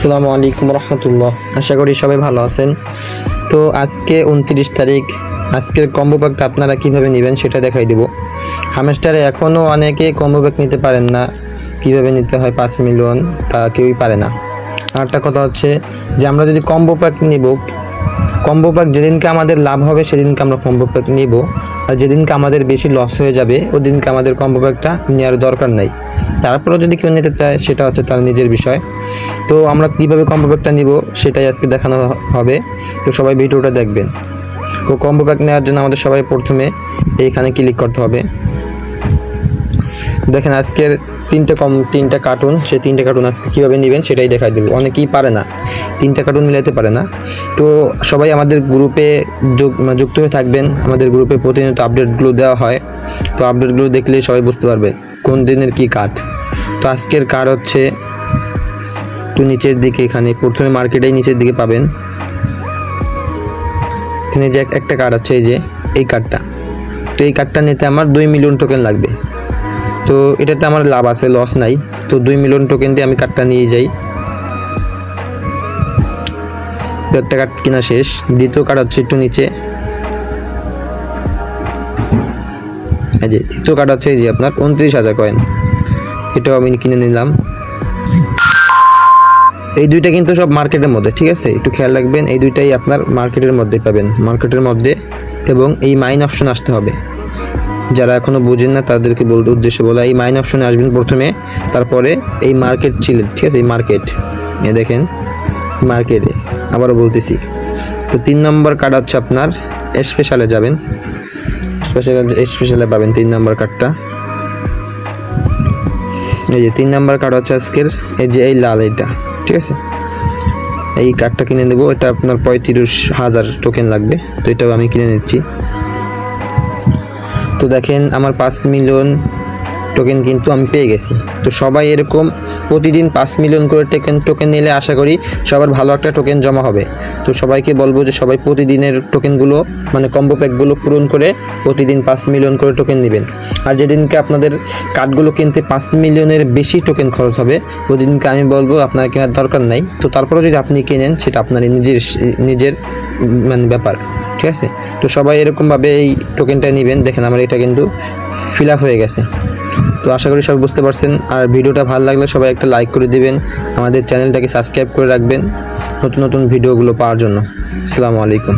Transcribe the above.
আসসালামু আলাইকুম রহমতুল্লাহ। আশা করি সবাই ভালো আছেন। তো আজকে উনত্রিশ তারিখ, আজকের কম্বো প্যাকটা আপনারা কীভাবে নেবেন সেটা দেখাই দেবো। হামেস্টারে এখনও অনেকে কম্বো প্যাক নিতে পারেন না, কীভাবে নিতে হয় পাঁচ মিলিয়ন তা কেউই পারে না। আরেকটা কথা হচ্ছে যে আমরা যদি কম্বো প্যাক নিব কম্বো প্যাক যেদিনকে আমাদের লাভ হবে, সেদিনকে আমরা কম্বো প্যাক নিব। আর যেদিনকে আমাদের বেশি লস হয়ে যাবে, ওদিনকে আমাদের কম্বো প্যাকটা নেওয়ার দরকার নাই। তারপরেও যদি কেউ নিতে চায়, সেটা হচ্ছে তার নিজের বিষয়। তো আমরা কীভাবে কম্বো প্যাকটা নিব, সেটাই আজকে দেখানো হবে। তো সবাই ভিডিওটা দেখবেন। তো কম্বো প্যাক নেওয়ার জন্য আমাদের সবাই প্রথমে এইখানে ক্লিক করতে হবে। দেখেন আজকের তিনটে কম, তিনটা কার্টুন সে তিনটে কার্টুন আজকে কীভাবে নেবেন সেটাই দেখাই দেবো। অনেকেই পারে না, তিনটা কার্টুন মিলাতে পারে না। তো সবাই আমাদের গ্রুপে মানে যুক্ত হয়ে থাকবেন। আমাদের গ্রুপে প্রতিনিয়ত আপডেটগুলো দেওয়া হয়। তো আপডেটগুলো দেখলেই সবাই বুঝতে পারবে কোন দিনের কী কার্ড তো আজকের কার্ড হচ্ছে একটু নিচের দিকে এখানে, প্রথমে মার্কেটেই নিচের দিকে পাবেন। এখানে যে একটা কার্ড আছে এই যে, এই কার্ডটা তো এই কার্ডটা নিতে আমার দুই মিলিয়ন টোকেন লাগবে। তো এটাতে আমার লাভ আছে লস নাই। তো দুই মিলিয়ন টোকেন দিয়ে আমি কার্ডটা নিয়ে যাই। একটা কার্ড কিনা শেষ। দ্বিতীয় কার্ড হচ্ছে একটু নিচে। এই যে তৃতীয় কার্ড হচ্ছে এই যে আপনার, উনত্রিশ হাজার কয়েন এটাও আমি কিনে নিলাম। এই দুইটা কিন্তু সব মার্কেটের মধ্যে, ঠিক আছে? একটু খেয়াল রাখবেন, এই দুইটাই আপনার মার্কেটের মধ্যে পাবেন। মার্কেটের মধ্যে এবং এই মাইন অপশন আসতে হবে। যারা এখনও বুঝেন না, তাদেরকে বলতে উদ্দেশ্য বলা, এই মাইন অপশনে আসবেন প্রথমে, তারপরে এই মার্কেট ছিলেন ঠিক আছে, এই মার্কেট। এ দেখেন মার্কেটে, আবারও বলতেছি। তো তিন নম্বর কার্ড হচ্ছে আপনার স্পেশালে যাবেন। স্পেশাল স্পেশালে পাবেন তিন নম্বর কার্ডটা। এই যে তিন নাম্বার কার্ড হচ্ছে আজকের, এই যে এই লাল এইটা, ঠিক আছে? এই কার্ডটা কিনে নেব, এটা আপনার পঁয়ত্রিশ হাজার টোকেন লাগবে, তো এটাও আমি কিনে নিচ্ছি। তো দেখেন আমার পাঁচ মিলিয়ন টোকেন কিন্তু আমি পেয়ে গেছি। তো সবাই এরকম প্রতিদিন পাঁচ মিলিয়ন করে টোকেন টোকেন নিলে আশা করি সবার ভালো একটা টোকেন জমা হবে। তো সবাইকে বলব যে সবাই প্রতিদিনের টোকেনগুলো মানে কম্বো প্যাকগুলো পূরণ করে প্রতিদিন পাঁচ মিলিয়ন করে টোকেন নেবেন। আর যেদিনকে আপনাদের কার্ডগুলো কিনতে পাঁচ মিলিয়নের বেশি টোকেন খরচ হবে, ওদিনকে আমি বলব আপনার কেনার দরকার নাই। তো তারপরেও যদি আপনি কেনেন, সেটা আপনার নিজের নিজের মানে ব্যাপার, ঠিক আছে? তো সবাই এরকমভাবে এই টোকেনটা নেবেন। দেখেন আমার এটা কিন্তু ফিল আপ হয়ে গেছে। তো আশা করি সব বুঝতে পারছেন। আর ভিডিওটা ভালো লাগলে সবাই একটা লাইক করে দিবেন। আমাদের চ্যানেলটাকে সাবস্ক্রাইব করে রাখবেন নতুন নতুন ভিডিওগুলো পাওয়ার জন্য। আসসালামু আলাইকুম।